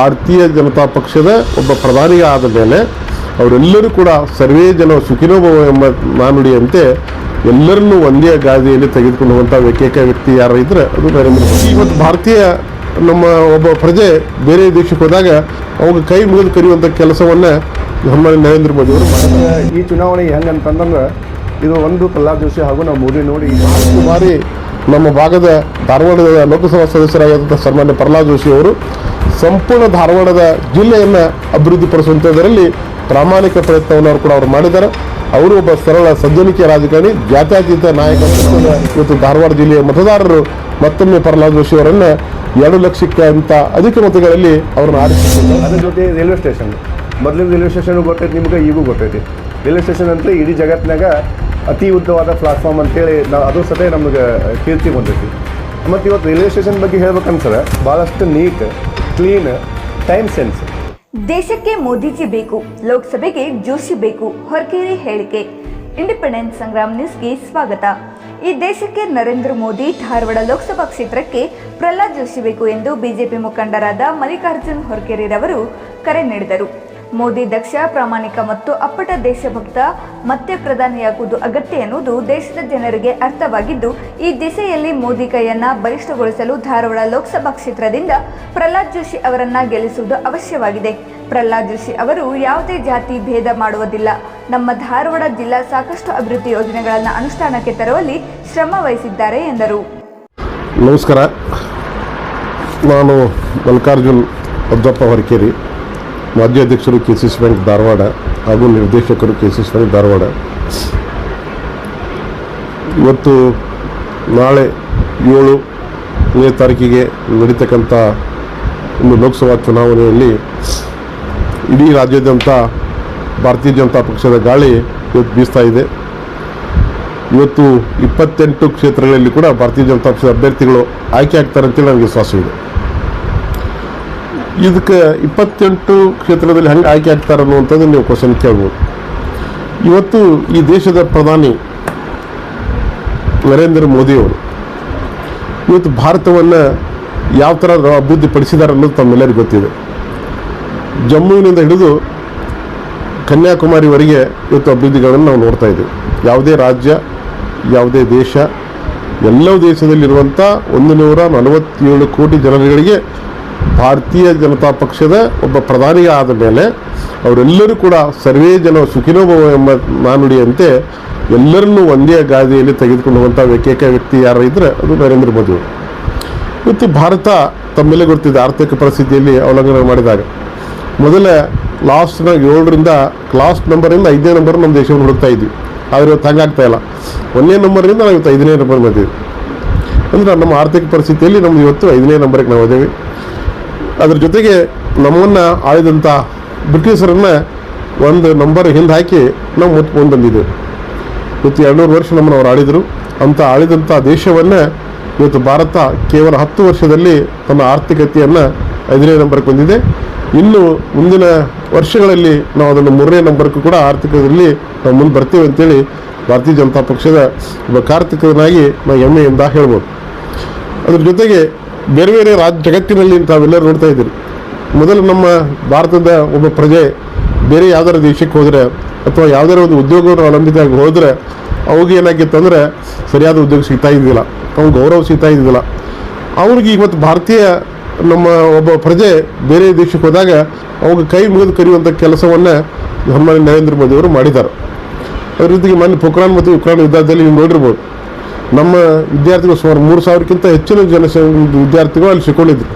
ಭಾರತೀಯ ಜನತಾ ಪಕ್ಷದ ಒಬ್ಬ ಪ್ರಧಾನಿ ಆದ ಮೇಲೆ ಅವರೆಲ್ಲರೂ ಕೂಡ ಸರ್ವೇ ಜನ ಸುಖಿನೋಭವ ಎಂಬ ನಾನುಡಿಯಂತೆ ಎಲ್ಲರನ್ನೂ ಒಂದೇ ಗಾದಿಯಲ್ಲಿ ತೆಗೆದುಕೊಂಡು ಹೋಗುವಂಥ ಏಕೈಕ ವ್ಯಕ್ತಿ ಯಾರು ಇದ್ರೆ ಅದು ನರೇಂದ್ರ ಮೋದಿ. ಇವತ್ತು ಭಾರತೀಯ ನಮ್ಮ ಒಬ್ಬ ಪ್ರಜೆ ಬೇರೆ ದೇಶಕ್ಕೆ ಹೋದಾಗ ಅವಾಗ ಕೈ ಮುಗಿದು ಕರೆಯುವಂಥ ಕೆಲಸವನ್ನ ನಮ್ಮ ನರೇಂದ್ರ ಮೋದಿ ಅವರು ಈ ಚುನಾವಣೆ ಹೆಂಗಂತಂದ್ರೆ ಇದು ಒಂದು ಪ್ರಹ್ಲಾದ್ ಜೋಶಿ ಹಾಗೂ ನಾವು ಮೋದಿ ನೋಡಿ ಬಾರಿ ನಮ್ಮ ಭಾಗದ ಧಾರವಾಡದ ಲೋಕಸಭಾ ಸದಸ್ಯರಾಗಿದ್ದಂಥ ಸನ್ಮಾನ್ಯ ಪ್ರಹ್ಲಾದ್ ಜೋಶಿ ಅವರು ಸಂಪೂರ್ಣ ಧಾರವಾಡದ ಜಿಲ್ಲೆಯನ್ನು ಅಭಿವೃದ್ಧಿಪಡಿಸುವಂಥದ್ದರಲ್ಲಿ ಪ್ರಾಮಾಣಿಕ ಪ್ರಯತ್ನವನ್ನು ಅವರು ಕೂಡ ಅವರು ಮಾಡಿದ್ದಾರೆ. ಅವರು ಒಬ್ಬ ಸರಳ ಸಜ್ಜನಿಕೆಯ ರಾಜಕಾರಣಿ, ಜಾತ್ಯತೀತ ನಾಯಕ ಅಂತ ಇವತ್ತು ಧಾರವಾಡ ಜಿಲ್ಲೆಯ ಮತದಾರರು ಮತ್ತೊಮ್ಮೆ ಪ್ರಹ್ಲಾದ್ ಜೋಶಿ ಅವರನ್ನ ಎರಡು ಲಕ್ಷಕ್ಕಿಂತ ಅಧಿಕ ಮತಗಳಲ್ಲಿ ಅವರನ್ನು ಆರಿಸಿದ್ದಾರೆ. ಅದರ ಜೊತೆ ರೈಲ್ವೆ ಸ್ಟೇಷನ್. ಮೊದಲಿನ ರೈಲ್ವೆ ಸ್ಟೇಷನ್ ಗೊತ್ತೈತಿ, ನಿಮ್ಗೆ ಈಗೂ ಗೊತ್ತೈತಿ. ರೈಲ್ವೆ ಸ್ಟೇಷನ್ ಅಂತ ಇಡೀ ಜಗತ್ತಿನಾಗ ಅತಿ ಉದ್ದವಾದ ಪ್ಲಾಟ್ಫಾರ್ಮ್ ಅಂತೇಳಿ ನಾವು ಅದು ಸತೆ ನಮಗೆ ಕೀರ್ತಿ ಬಂದೈತಿ ಮತ್ತು ಇವತ್ತು ರೈಲ್ವೆ ಸ್ಟೇಷನ್ ಬಗ್ಗೆ ಹೇಳ್ಬೇಕಂತಾರೆ ಭಾಳಷ್ಟು ನೀಟ್ ಕ್ಲೀನ್ ಟೈಮ್ ಸೆನ್ಸ್ ದೇಶಕ್ಕೆ ಮೋದಿಜಿ ಬೇಕು, ಲೋಕಸಭೆಗೆ ಜೋಶಿ ಬೇಕು ಹೊರಕೇರಿ ಹೇಳಿಕೆ. ಇಂಡಿಪೆಂಡೆನ್ಸ್ ಸಂಗ್ರಾಮ್ ನ್ಯೂಸ್ಗೆ ಸ್ವಾಗತ. ಈ ದೇಶಕ್ಕೆ ನರೇಂದ್ರ ಮೋದಿ ಧಾರವಾಡ ಲೋಕಸಭಾ ಕ್ಷೇತ್ರಕ್ಕೆ ಪ್ರಹ್ಲಾದ್ ಜೋಶಿ ಬೇಕು ಎಂದು ಬಿಜೆಪಿ ಮುಖಂಡರಾದ ಮಲ್ಲಿಕಾರ್ಜುನ್ ಹೊರಕೇರಿರವರು ಕರೆ ನೀಡಿದರು. ಮೋದಿ ದಕ್ಷ, ಪ್ರಾಮಾಣಿಕ ಮತ್ತು ಅಪ್ಪಟ ದೇಶಭಕ್ತ, ಮತ್ತೆ ಪ್ರಧಾನಿಯಾಗುವುದು ಅಗತ್ಯ ಎನ್ನುವುದು ದೇಶದ ಜನರಿಗೆ ಅರ್ಥವಾಗಿದ್ದು, ಈ ದಿಸೆಯಲ್ಲಿ ಮೋದಿ ಕೈಯನ್ನ ಬಲಿಷ್ಠಗೊಳಿಸಲು ಧಾರವಾಡ ಲೋಕಸಭಾ ಕ್ಷೇತ್ರದಿಂದ ಪ್ರಹ್ಲಾದ್ ಜೋಶಿ ಅವರನ್ನ ಗೆಲ್ಲಿಸುವುದು ಅವಶ್ಯವಾಗಿದೆ. ಪ್ರಹ್ಲಾದ್ ಜೋಶಿ ಅವರು ಯಾವುದೇ ಜಾತಿ ಭೇದ ಮಾಡುವುದಿಲ್ಲ. ನಮ್ಮ ಧಾರವಾಡ ಜಿಲ್ಲಾ ಸಾಕಷ್ಟು ಅಭಿವೃದ್ಧಿ ಯೋಜನೆಗಳನ್ನು ಅನುಷ್ಠಾನಕ್ಕೆ ತರುವಲ್ಲಿ ಶ್ರಮ ವಹಿಸಿದ್ದಾರೆ ಎಂದರು. ನಮಸ್ಕಾರ. ನಾನು ಮಲ್ಲಿಕಾರ್ಜುನ್ ಅಬ್ದಪ್ಪ ಹೊರಕೇರಿ. ಮಾಜಿ ಅಧ್ಯಕ್ಷರು ಕೆ ಸಿ ಬ್ಯಾಂಕ್ ಧಾರವಾಡ ಹಾಗೂ ನಿರ್ದೇಶಕರು ಕೆ ಸಿ ಬ್ಯಾಂಕ್ ಧಾರವಾಡ. ಇವತ್ತು ನಾಳೆ ಏಳನೇ ತಾರೀಕಿಗೆ ನಡೀತಕ್ಕಂಥ ಒಂದು ಲೋಕಸಭಾ ಚುನಾವಣೆಯಲ್ಲಿ ಇಡೀ ರಾಜ್ಯಾದ್ಯಂತ ಭಾರತೀಯ ಜನತಾ ಪಕ್ಷದ ಗಾಳಿ ಇವತ್ತು ಬೀಸ್ತಾ ಇದೆ. ಇವತ್ತು ಇಪ್ಪತ್ತೆಂಟು ಕ್ಷೇತ್ರಗಳಲ್ಲಿ ಕೂಡ ಭಾರತೀಯ ಜನತಾ ಪಕ್ಷದ ಅಭ್ಯರ್ಥಿಗಳು ಆಯ್ಕೆ ಆಗ್ತಾರೆ ಅಂತೇಳಿ ನನಗೆ ವಿಶ್ವಾಸವಿದೆ. ಇದಕ್ಕೆ ಇಪ್ಪತ್ತೆಂಟು ಕ್ಷೇತ್ರದಲ್ಲಿ ಹೆಂಗೆ ಆಯ್ಕೆ ಆಗ್ತಾರೆ ಅನ್ನುವಂಥದ್ದು ನೀವು ಕ್ವಶನ್ ಕೇಳ್ಬೋದು. ಇವತ್ತು ಈ ದೇಶದ ಪ್ರಧಾನಿ ನರೇಂದ್ರ ಮೋದಿಯವರು ಇವತ್ತು ಭಾರತವನ್ನು ಯಾವ ಥರ ಅಭಿವೃದ್ಧಿಪಡಿಸಿದ್ದಾರೆ ಅನ್ನೋದು ತಮ್ಮೆಲ್ಲರಿಗೂ ಗೊತ್ತಿದೆ. ಜಮ್ಮುವಿನಿಂದ ಹಿಡಿದು ಕನ್ಯಾಕುಮಾರಿವರೆಗೆ ಇವತ್ತು ಅಭಿವೃದ್ಧಿಗಳನ್ನು ನಾವು ನೋಡ್ತಾ ಇದ್ದೀವಿ. ಯಾವುದೇ ರಾಜ್ಯ, ಯಾವುದೇ ದೇಶ, ಎಲ್ಲ ದೇಶದಲ್ಲಿರುವಂಥ ಒಂದು ನೂರ ನಲವತ್ತೇಳು ಕೋಟಿ ಜನರುಗಳಿಗೆ ಭಾರತೀಯ ಜನತಾ ಪಕ್ಷದ ಒಬ್ಬ ಪ್ರಧಾನಿ ಆದ ಮೇಲೆ ಅವರೆಲ್ಲರೂ ಕೂಡ ಸರ್ವೇ ಜನ ಸುಖಿನೋಭವ ಎಂಬ ನಾನುಡಿಯಂತೆ ಎಲ್ಲರನ್ನೂ ಒಂದೇ ಗಾದಿಯಲ್ಲಿ ತೆಗೆದುಕೊಂಡು ಹೋಗುವಂಥ ಏಕೈಕ ವ್ಯಕ್ತಿ ಯಾರು ಇದ್ದರೆ ಅದು ನರೇಂದ್ರ ಮೋದಿ ಇವತ್ತು ಭಾರತ ತಮ್ಮೆಲ್ಲ ಗೊತ್ತಿದೆ ಆರ್ಥಿಕ ಪರಿಸ್ಥಿತಿಯಲ್ಲಿ ಅವಲಂಬನೆ ಮಾಡಿದಾಗ. ಮೊದಲ ಲಾಸ್ಟ್ನ ಏಳರಿಂದ ಲಾಸ್ಟ್ ನಂಬರಿಂದ ಐದನೇ ನಂಬರ್ ನಮ್ಮ ದೇಶವನ್ನು ಹುಡುಕ್ತಾ ಇದ್ವಿ. ಆದರೆ ಇವತ್ತು ಹಂಗಾಗ್ತಾ ಇಲ್ಲ. ಒಂದನೇ ನಂಬರಿಂದ ನಾವು ಇವತ್ತು ಐದನೇ ನಂಬರ್ ಬಂದಿದ್ವಿ ಅಂದ್ರೆ ನಮ್ಮ ಆರ್ಥಿಕ ಪರಿಸ್ಥಿತಿಯಲ್ಲಿ ನಮ್ದು ಇವತ್ತು ಐದನೇ ನಂಬರಿಗೆ ನಾವು ಇದ್ದೇವೆ ಅದ್ರ ಜೊತೆಗೆ ನಮ್ಮನ್ನು ಆಳಿದಂಥ ಬ್ರಿಟಿಷರನ್ನು ಒಂದು ನಂಬರ್ ಹಿಂದೆ ಹಾಕಿ ನಾವು ಮುತ್ತು ಬಂದಿದ್ದೇವೆ. ಇವತ್ತು ಎರಡುನೂರು ವರ್ಷ ನಮ್ಮನ್ನು ಅವ್ರು ಆಳಿದರು. ಅಂತ ಆಳಿದಂಥ ದೇಶವನ್ನು ಇವತ್ತು ಭಾರತ ಕೇವಲ ಹತ್ತು ವರ್ಷದಲ್ಲಿ ತನ್ನ ಆರ್ಥಿಕತೆಯನ್ನು ಐದನೇ ನಂಬರ್ಗೆ ಬಂದಿದೆ ಇನ್ನು ಮುಂದಿನ ವರ್ಷಗಳಲ್ಲಿ ನಾವು ಅದನ್ನು ಮೂರನೇ ನಂಬರ್ಗೂ ಕೂಡ ಆರ್ಥಿಕದಲ್ಲಿ ನಾವು ಮುಂದೆ ಬರ್ತೀವಿ ಅಂತೇಳಿ ಭಾರತೀಯ ಜನತಾ ಪಕ್ಷದ ಒಬ್ಬ ಕಾರ್ತಿಕನಾಗಿ ನಾವು ಹೆಮ್ಮೆಯಿಂದ ಹೇಳ್ಬೋದು. ಅದ್ರ ಜೊತೆಗೆ ಬೇರೆ ಬೇರೆ ರಾಜ್ಯ ಜಗತ್ತಿನಲ್ಲಿ ತಾವೆಲ್ಲರೂ ನೋಡ್ತಾ ಇದ್ದೀರಿ. ಮೊದಲು ನಮ್ಮ ಭಾರತದ ಒಬ್ಬ ಪ್ರಜೆ ಬೇರೆ ಯಾವ್ದಾರ ದೇಶಕ್ಕೆ ಹೋದರೆ ಅಥವಾ ಯಾವ್ದಾರ ಒಂದು ಉದ್ಯೋಗವನ್ನು ಅವಲಂಬಿತಾಗಿ ಹೋದರೆ ಅವ್ರಿಗೆ ಏನಾಗಿತ್ತು ಅಂದರೆ ಸರಿಯಾದ ಉದ್ಯೋಗ ಸಿಗ್ತಾ ಇದ್ದಿಲ್ಲ. ಅವ್ನು ಗೌರವ ಸಿಗ್ತಾ ಇದ್ದಿಲ್ಲ. ಅವ್ರಿಗೆ ಇವತ್ತು ಭಾರತೀಯ ನಮ್ಮ ಒಬ್ಬ ಪ್ರಜೆ ಬೇರೆ ದೇಶಕ್ಕೆ ಹೋದಾಗ ಅವ್ರಿಗೆ ಕೈ ಮುಗಿದು ಕರೆಯುವಂಥ ಕೆಲಸವನ್ನು ಸನ್ಮಾನ್ಯ ನರೇಂದ್ರ ಮೋದಿ ಅವರು ಮಾಡಿದ್ದಾರೆ. ಅದ್ರ ಜೊತೆಗೆ ಮೊನ್ನೆ ಪೊಕ್ರಾನ್ ಮತ್ತು ಉಕ್ರಾನ್ ಯುದ್ಧದಲ್ಲಿ ನೀವು ನೋಡಿರ್ಬೋದು. ನಮ್ಮ ವಿದ್ಯಾರ್ಥಿಗಳು ಸುಮಾರು ಮೂರು ಸಾವಿರಕ್ಕಿಂತ ಹೆಚ್ಚಿನ ಜನ ವಿದ್ಯಾರ್ಥಿಗಳು ಅಲ್ಲಿ ಸಿಕ್ಕೊಂಡಿದ್ರು.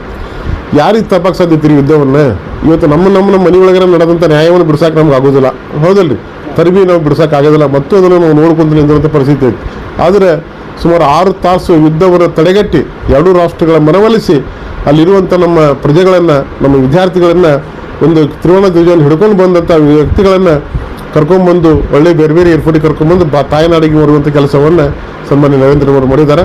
ಯಾರಿಗೆ ತಪ್ಪಾಗ ಸಾಧ್ಯತೆ ರೀ ಯುದ್ಧವನ್ನು ಇವತ್ತು ನಮ್ಮ ನಮ್ಮ ನಮ್ಮ ಒಳಗರ ನಡೆದಂಥ ನ್ಯಾಯವನ್ನು ಬಿಡ್ಸೋಕೆ ನಮ್ಗೆ ಆಗೋದಿಲ್ಲ. ಹೌದಲ್ರಿ? ತರಬಿ ನಾವು ಬಿಡ್ಸೋಕೆ ಆಗೋದಿಲ್ಲ. ಮತ್ತು ಅದನ್ನು ನಾವು ನೋಡ್ಕೊಂತ ನಿಂತಿರುವಂಥ ಪರಿಸ್ಥಿತಿ ಐತಿ. ಆದರೆ ಸುಮಾರು ಆರು ತಾಸು ಯುದ್ಧವನ್ನು ತಡೆಗಟ್ಟಿ ಎರಡೂ ರಾಷ್ಟ್ರಗಳ ಮನವೊಲಿಸಿ ಅಲ್ಲಿರುವಂಥ ನಮ್ಮ ಪ್ರಜೆಗಳನ್ನು, ನಮ್ಮ ವಿದ್ಯಾರ್ಥಿಗಳನ್ನು ಒಂದು ತ್ರಿವರ್ಣ ಧ್ವಜವನ್ನು ಹಿಡ್ಕೊಂಡು ಬಂದಂಥ ವ್ಯಕ್ತಿಗಳನ್ನು ಕರ್ಕೊಂಡ್ಬಂದು ಒಳ್ಳೆ ಬೇರೆ ಬೇರೆ ಏರ್ಪೋರ್ಟಿಗೆ ಕರ್ಕೊಂಡ್ಬಂದು ಬ, ತಾಯ್ನಾಡಿಗೆ ಬರುವಂಥ ಕೆಲಸವನ್ನು ಸನ್ಮಾನ್ಯ ನರೇಂದ್ರ ಮೋದಿ ಮಾಡಿದ್ದಾರೆ.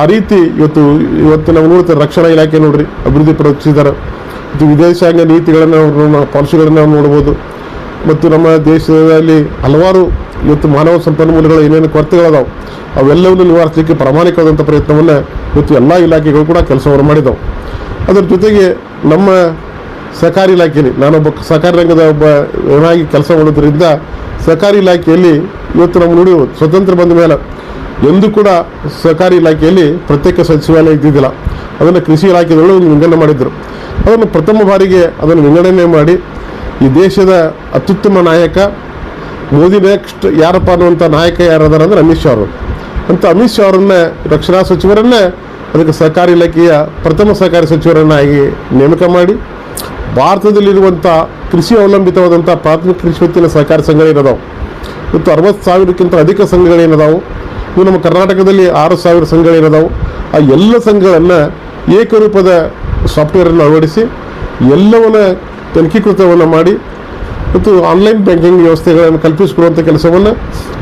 ಆ ರೀತಿ ಇವತ್ತು ಇವತ್ತು ನಾವು ನೋಡ್ತೇವೆ, ರಕ್ಷಣಾ ಇಲಾಖೆ ನೋಡ್ರಿ, ಅಭಿವೃದ್ಧಿ ಪಡಿಸಿದ್ದಾರೆ. ಇದು ವಿದೇಶಾಂಗ ನೀತಿಗಳನ್ನು ನಾವು ಪಾಲಿಸಿಗಳನ್ನು ನಾವು ನೋಡ್ಬೋದು. ಮತ್ತು ನಮ್ಮ ದೇಶದಲ್ಲಿ ಹಲವಾರು ಇವತ್ತು ಮಾನವ ಸಂಪನ್ಮೂಲಗಳ ಏನೇನು ಕೊರತೆಗಳದಾವೆ, ಅವೆಲ್ಲವನ್ನು ನಿವಾರಿಸಲಿಕ್ಕೆ ಪ್ರಾಮಾಣಿಕವಾದಂಥ ಪ್ರಯತ್ನವನ್ನು ಇವತ್ತು ಎಲ್ಲ ಇಲಾಖೆಗಳು ಕೂಡ ಕೆಲಸವನ್ನು ಮಾಡಿದವು. ಅದರ ಜೊತೆಗೆ ನಮ್ಮ ಸಹಕಾರಿ ಇಲಾಖೆಯಲ್ಲಿ, ನಾನೊಬ್ಬ ಸಹಕಾರಿ ರಂಗದ ಒಬ್ಬ ಏನಾಗಿ ಕೆಲಸ ಮಾಡೋದ್ರಿಂದ ಸಹಕಾರಿ ಇಲಾಖೆಯಲ್ಲಿ ಇವತ್ತು ನಮ್ಮ ನೋಡಿ ಸ್ವತಂತ್ರ ಬಂದ ಮೇಲೆ ಎಂದೂ ಕೂಡ ಸಹಕಾರಿ ಇಲಾಖೆಯಲ್ಲಿ ಪ್ರತ್ಯೇಕ ಸಚಿವಾಲಯ ಇದ್ದಿದ್ದಿಲ್ಲ. ಅದನ್ನು ಕೃಷಿ ಇಲಾಖೆದಲ್ಲೂ ವಿಂಗಡಣೆ ಮಾಡಿದ್ದರು ಅದನ್ನು ಪ್ರಥಮ ಬಾರಿಗೆ ಅದನ್ನು ವಿಂಗಡಣೆ ಮಾಡಿ ಈ ದೇಶದ ಅತ್ಯುತ್ತಮ ನಾಯಕ, ಮೋದಿ ನೆಕ್ಸ್ಟ್ ಯಾರಪ್ಪ ಅನ್ನುವಂಥ ನಾಯಕ ಯಾರದಾರ ಅಂದರೆ ಅಮಿತ್ ಶಾ ಅವರು. ಅಂತ ಅಮಿತ್ ಶಾ ಅವರನ್ನೇ ರಕ್ಷಣಾ ಸಚಿವರನ್ನೇ ಅದಕ್ಕೆ ಸಹಕಾರಿ ಇಲಾಖೆಯ ಪ್ರಥಮ ಸಹಕಾರಿ ಸಚಿವರನ್ನಾಗಿ ನೇಮಕ ಮಾಡಿ ಭಾರತದಲ್ಲಿರುವಂಥ ಕೃಷಿ ಅವಲಂಬಿತವಾದಂಥ ಪ್ರಾಥಮಿಕ ಕೃಷಿ ಪತ್ತಿನ ಸಹಕಾರಿ ಸಂಘಗಳೇನದಾವು ಮತ್ತು ಅರವತ್ತು ಸಾವಿರಕ್ಕಿಂತ ಅಧಿಕ ಸಂಘಗಳೇನದಾವು ಇವು ನಮ್ಮ ಕರ್ನಾಟಕದಲ್ಲಿ ಆರು ಸಾವಿರ ಸಂಘಗಳೇನದಾವು ಆ ಎಲ್ಲ ಸಂಘಗಳನ್ನು ಏಕರೂಪದ ಸಾಫ್ಟ್ವೇರನ್ನು ಅಳವಡಿಸಿ ಎಲ್ಲವನ್ನ ತನಿಖೀಕೃತವನ್ನು ಮಾಡಿ ಮತ್ತು ಆನ್ಲೈನ್ ಬ್ಯಾಂಕಿಂಗ್ ವ್ಯವಸ್ಥೆಗಳನ್ನು ಕಲ್ಪಿಸಿಕೊಡುವಂಥ ಕೆಲಸವನ್ನು